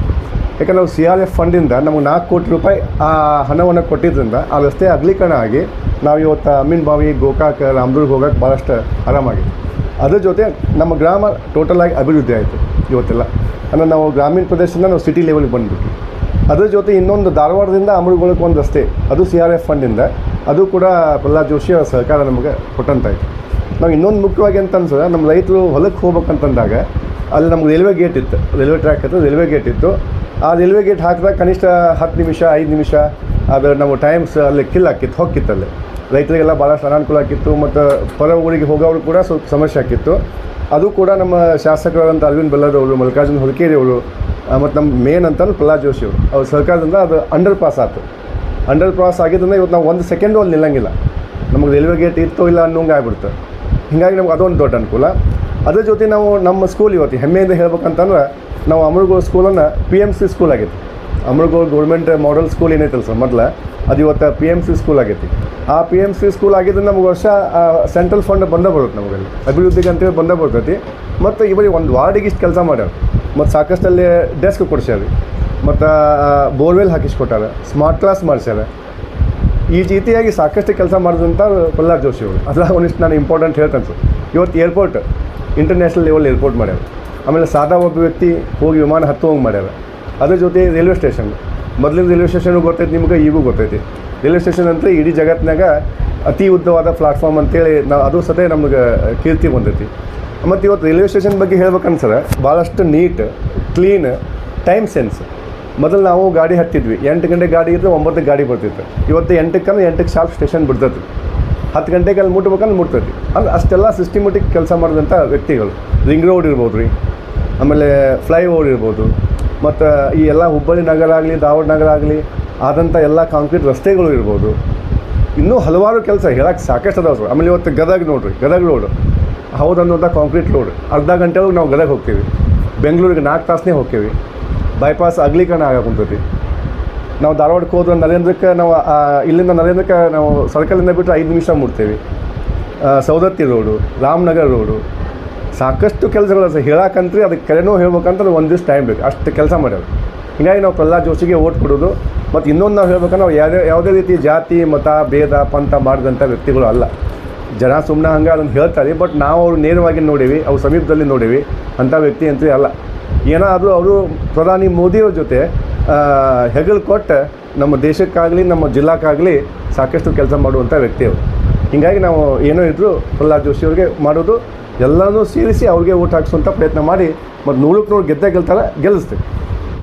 ಯಾಕಂದ್ರೆ ನಾವು ಸಿ ಆರ್ ಎಫ್ ಫಂಡಿಂದ ನಮಗೆ ನಾಲ್ಕು ಕೋಟಿ ರೂಪಾಯಿ ಆ ಹಣವನ್ನು ಕೊಟ್ಟಿದ್ದರಿಂದ ಆ ರಸ್ತೆ ಅಗಲೀಕರಣ ಆಗಿ ನಾವು ಇವತ್ತು ಅಮ್ಮಿನ ಬಾವಿ, ಗೋಕಾಕ್, ರಾಮದುರ್ಗ ಹೋಗೋಕ್ಕೆ ಭಾಳಷ್ಟು ಆರಾಮಾಗಿದೆ ಅದ್ರ ಜೊತೆ ನಮ್ಮ ಗ್ರಾಮ ಟೋಟಲ್ ಆಗಿ ಅಭಿವೃದ್ಧಿ ಆಯಿತು ಇವತ್ತೆಲ್ಲ. ಅಂದರೆ ನಾವು ಗ್ರಾಮೀಣ ಪ್ರದೇಶದಿಂದ ನಾವು ಸಿಟಿ ಲೆವೆಲ್ಗೆ ಬಂದ್ಬಿಟ್ವಿ. ಅದ್ರ ಜೊತೆ ಇನ್ನೊಂದು ಧಾರವಾಡದಿಂದ ಅಮೃಗೊಳಕ್ಕೆ ಒಂದು ರಸ್ತೆ. ಅದು ಸಿ ಆರ್ ಎಫ್ ಫಂಡಿಂದ ಅದು ಕೂಡ ಪ್ರಹ್ಲಾದ್ ಜೋಶಿ ಅವರ ಸಹಕಾರ ನಮಗೆ ಕೊಟ್ಟಂತಾಯಿತು ನಾವು ಇನ್ನೊಂದು ಮುಖ್ಯವಾಗಿ ಅಂತ ಅನ್ಸೋದ ನಮ್ಮ ರೈತರು ಹೊಲಕ್ಕೆ ಹೋಗ್ಬೇಕಂತಂದಾಗ ಅಲ್ಲಿ ನಮ್ಗೆ ರೈಲ್ವೆ ಗೇಟ್ ಇತ್ತು. ರೈಲ್ವೆ ಟ್ರ್ಯಾಕ್ ಇತ್ತು ರೈಲ್ವೆ ಗೇಟ್ ಇತ್ತು. ಆ ರೈಲ್ವೆ ಗೇಟ್ ಹಾಕಿದಾಗ ಕನಿಷ್ಠ ಹತ್ತು ನಿಮಿಷ, ಐದು ನಿಮಿಷ ಅದು ನಾವು ಟೈಮ್ಸ್ ಅಲ್ಲಿ ಕಿಲ್ ಹಾಕಿತ್ತು ಹೊಕ್ಕಿತ್ತು ಅಲ್ಲಿ. ರೈತರಿಗೆಲ್ಲ ಭಾಳಷ್ಟು ಅನಾನುಕೂಲ ಆಗಿತ್ತು ಮತ್ತು ಹೊರ ಊರಿಗೆ ಹೋಗೋರು ಕೂಡ ಸ್ವಲ್ಪ ಸಮಸ್ಯೆ ಆಗಿತ್ತು. ಅದು ಕೂಡ ನಮ್ಮ ಶಾಸಕರಾದಂಥ ಅರವಿಂದ್ ಬೆಲ್ಲದವರು, ಮಲ್ಲಿಕಾರ್ಜುನ್ ಹುಲ್ಕೇರಿ ಅವರು ಮತ್ತು ನಮ್ಮ ಮೇನ್ ಅಂತಂದ್ರೆ ಪ್ರಹ್ಲಾದ್ ಜೋಶಿ ಅವರು. ಅವ್ರ ಸರ್ಕಾರದಿಂದ ಅದು ಅಂಡರ್ ಪಾಸ್ ಆಯ್ತು ಅಂಡರ್ ಪಾಸ್ ಆಗಿದ್ದರಿಂದ ಇವತ್ತು ನಾವು ಒಂದು ಸೆಕೆಂಡು ಅಲ್ಲಿ ನಿಲ್ಲಂಗಿಲ್ಲ. ನಮಗೆ ರೈಲ್ವೆ ಗೇಟ್ ಇತ್ತೋ ಇಲ್ಲ ಅನ್ನೋಂಗೆ ಆಗಿಬಿಡ್ತು. ಹೀಗಾಗಿ ನಮ್ಗೆ ಅದೊಂದು ದೊಡ್ಡ ಅನುಕೂಲ. ಅದ್ರ ಜೊತೆ ನಾವು ನಮ್ಮ ಸ್ಕೂಲ್ ಇವತ್ತು ಹೆಮ್ಮೆಯಿಂದ ಹೇಳ್ಬೇಕಂತಂದ್ರೆ ನಾವು ಅಮೃಗೋಳ ಸ್ಕೂಲನ್ನು ಪಿ ಎಂ ಸಿ ಸ್ಕೂಲ್ ಆಗೈತಿ. ಅಮರಗೋಳ್ ಗೌರ್ಮೆಂಟ್ ಮಾಡೆಲ್ ಸ್ಕೂಲ್ ಏನೈತಲ್ಲ ಸರ್ ಮೊದಲು? ಅದು ಇವತ್ತು ಪಿ ಎಂ ಸಿ ಸ್ಕೂಲ್ ಆಗೈತಿ. ಆ ಪಿ ಎಂ ಸಿ ಸ್ಕೂಲ್ ಆಗಿದ್ದು ನಮ್ಗೆ ವರ್ಷ ಸೆಂಟ್ರಲ್ ಫಂಡ್ ಬಂದೇ ಬರುತ್ತೆ ನಮಗೆ ಅಭಿವೃದ್ಧಿಗೆ ಅಂತೇಳಿ ಬಂದೇ ಬರ್ತೈತಿ. ಮತ್ತು ಇವರಿಗೆ ಒಂದು ವಾರ್ಡಿಗೆ ಇಷ್ಟು ಕೆಲಸ ಮಾಡ್ಯಾರ. ಮತ್ತು ಸಾಕಷ್ಟಲ್ಲಿ ಡೆಸ್ಕ್ ಕೊಡ್ಸ್ಯಾರ. ಮತ್ತು ಬೋರ್ವೆಲ್ ಹಾಕಿಸ್ಕೊಟ್ಟಾರ. ಸ್ಮಾರ್ಟ್ ಕ್ಲಾಸ್ ಮಾಡಿಸ್ಯಾರ. ಈ ರೀತಿಯಾಗಿ ಸಾಕಷ್ಟು ಕೆಲಸ ಮಾಡಿದಂಥ ಪ್ರಹ್ಲಾದ್ ಜೋಶಿ ಅವರು. ಅದರ ಒಂದಿಷ್ಟು ನಾನು ಇಂಪಾರ್ಟೆಂಟ್ ಹೇಳ್ತೇನೆ ಇವತ್ತು ಏರ್ಪೋರ್ಟ್ ಇಂಟರ್ನ್ಯಾಷನಲ್ ಲೆವೆಲ್ ಏರ್ಪೋರ್ಟ್ ಮಾಡ್ಯಾರ. ಆಮೇಲೆ ಸಾದಾ ಒಬ್ಬ ವ್ಯಕ್ತಿ ಹೋಗಿ ವಿಮಾನ ಹತ್ತುವಂಗೆ ಮಾಡ್ಯಾರ. ಅದ್ರ ಜೊತೆ ರೈಲ್ವೆ ಸ್ಟೇಷನ್ ಮೊದಲಿನ ರೈಲ್ವೆ ಸ್ಟೇಷನ್ ಗೊತ್ತೈತಿ, ನಿಮಗೆ ಈಗೂ ಗೊತ್ತೈತಿ. ರೈಲ್ವೆ ಸ್ಟೇಷನ್ ಅಂತ ಇಡೀ ಜಗತ್ತಿನಾಗ ಅತಿ ಉದ್ದವಾದ ಪ್ಲಾಟ್ಫಾರ್ಮ್ ಅಂತೇಳಿ ನಾವು ಅದು ಸತೆ ನಮ್ಗೆ ಕೀರ್ತಿ ಬಂದೈತಿ ಮತ್ತು ಇವತ್ತು ರೈಲ್ವೆ ಸ್ಟೇಷನ್ ಬಗ್ಗೆ ಹೇಳ್ಬೇಕನ್ಸರ ಭಾಳಷ್ಟು ನೀಟ್ ಕ್ಲೀನ್ ಟೈಮ್ ಸೆನ್ಸ್ ಮೊದಲು ನಾವು ಗಾಡಿ ಹತ್ತಿದ್ವಿ. ಎಂಟು ಗಂಟೆ ಗಾಡಿ ಇದ್ದರೆ ಒಂಬತ್ತಕ್ಕೆ ಗಾಡಿ ಬರ್ತಿತ್ತು. ಇವತ್ತು ಎಂಟಕ್ಕೆ ಎಂಟಕ್ಕೆ ಶಾರ್ಪ್ ಸ್ಟೇಷನ್ ಬಿಡ್ತೈತಿ. ಹತ್ತು ಗಂಟೆಗೆ ಅಲ್ಲಿ ಮುಟ್ಬೇಕಂದ್ರೆ ಮುಟ್ತೈತಿ. ಅಂದ್ರೆ ಅಷ್ಟೆಲ್ಲ ಸಿಸ್ಟಮೆಟಿಕ್ ಕೆಲಸ ಮಾಡಿದಂಥ ವ್ಯಕ್ತಿಗಳು. ರಿಂಗ್ ರೋಡ್ ಇರ್ಬೋದು ರೀ ಆಮೇಲೆ ಫ್ಲೈ ಓವರ್ ಇರ್ಬೋದು, ಮತ್ತು ಈ ಎಲ್ಲ ಹುಬ್ಬಳ್ಳಿ ನಗರ ಆಗಲಿ ಧಾರವಾಡ ನಗರ ಆಗಲಿ ಆದಂಥ ಎಲ್ಲ ಕಾಂಕ್ರೀಟ್ ರಸ್ತೆಗಳು ಇರ್ಬೋದು. ಇನ್ನೂ ಹಲವಾರು ಕೆಲಸ ಹೇಳಕ್ಕೆ ಸಾಕಷ್ಟು ಅದಾವೆ ಸರ್ ಆಮೇಲೆ ಇವತ್ತು ಗದಗ ನೋಡ್ರಿ, ಗದಗ ರೋಡ್ ಹೌದನ್ನುವಂಥ ಕಾಂಕ್ರೀಟ್ ರೋಡ್ ಅರ್ಧ ಗಂಟೆ ಒಳಗೆ ನಾವು ಗದಗ ಹೋಗ್ತೀವಿ. ಬೆಂಗಳೂರಿಗೆ ನಾಲ್ಕು ತಾಸನೇ ಹೋಗ್ತೀವಿ. ಬೈಪಾಸ್ ಅಗಲೀಕರಣ ಆಗ ಕುಂತೈತಿ. ನಾವು ಧಾರವಾಡಕ್ಕೆ ಹೋದ್ರೆ ನರೇಂದ್ರಕ್ಕೆ ನಾವು ಇಲ್ಲಿಂದ ನರೇಂದ್ರಕ್ಕೆ ನಾವು ಸರ್ಕಲಿಂದ ಬಿಟ್ಟರೆ ಐದು ನಿಮಿಷ ಮುಟ್ತೇವೆ. ಸೌದತ್ತಿ ರೋಡು ರಾಮನಗರ ರೋಡು ಸಾಕಷ್ಟು ಕೆಲಸಗಳು ಸರ್. ಅದಕ್ಕೆ ಕರೆನೂ ಹೇಳ್ಬೇಕಂತಂದ್ರೆ ಒಂದಿಷ್ಟು ಟೈಮ್ ಬೇಕು. ಅಷ್ಟು ಕೆಲಸ ಮಾಡೋದು ಹೀಗಾಗಿ ನಾವು ಪ್ರಹ್ಲಾದ್ ಜೋಶಿಗೆ ಓಟ್ ಕೊಡೋದು. ಮತ್ತು ಇನ್ನೊಂದು ನಾವು ಹೇಳ್ಬೇಕಂದ್ರೆ ನಾವು ಯಾವುದೇ ಯಾವುದೇ ರೀತಿ ಜಾತಿ, ಮತ, ಭೇದ, ಪಂಥ ಮಾಡಿದಂಥ ವ್ಯಕ್ತಿಗಳು ಅಲ್ಲ. ಜನ ಸುಮ್ಮನೆ ಹಂಗೆ ಅದನ್ನು ಹೇಳ್ತಾರೆ ಬಟ್ ನಾವು ಅವ್ರು ನೇರವಾಗಿ ನೋಡೀವಿ, ಅವ್ರ ಸಮೀಪದಲ್ಲಿ ನೋಡೀವಿ, ಅಂಥ ವ್ಯಕ್ತಿ ಅಂತೂ ಅಲ್ಲ ಏನಾದರೂ ಅವರು ಪ್ರಧಾನಿ ಮೋದಿಯವ್ರ ಜೊತೆ ಹೆಗಲ್ ಕೊಟ್ಟು ನಮ್ಮ ದೇಶಕ್ಕಾಗಲಿ, ನಮ್ಮ ಜಿಲ್ಲಾಕ್ಕಾಗಲಿ ಸಾಕಷ್ಟು ಕೆಲಸ ಮಾಡುವಂಥ ವ್ಯಕ್ತಿ ಅವರು ಹೀಗಾಗಿ ನಾವು ಏನೋ ಇದ್ದರೂ ಪ್ರಹ್ಲಾದ್ ಜೋಶಿ ಅವ್ರಿಗೆ ಮಾಡೋದು, ಎಲ್ಲನೂ ಸೇರಿಸಿ ಅವ್ರಿಗೆ ಓಟ್ ಹಾಕಿಸುವಂಥ ಪ್ರಯತ್ನ ಮಾಡಿ ಮತ್ತು ನೂರಕ್ಕೆ ನೂರು ಗೆದ್ದೇ ಗೆಲ್ತಾರೆ, ಗೆಲ್ಲಿಸ್ತೀವಿ.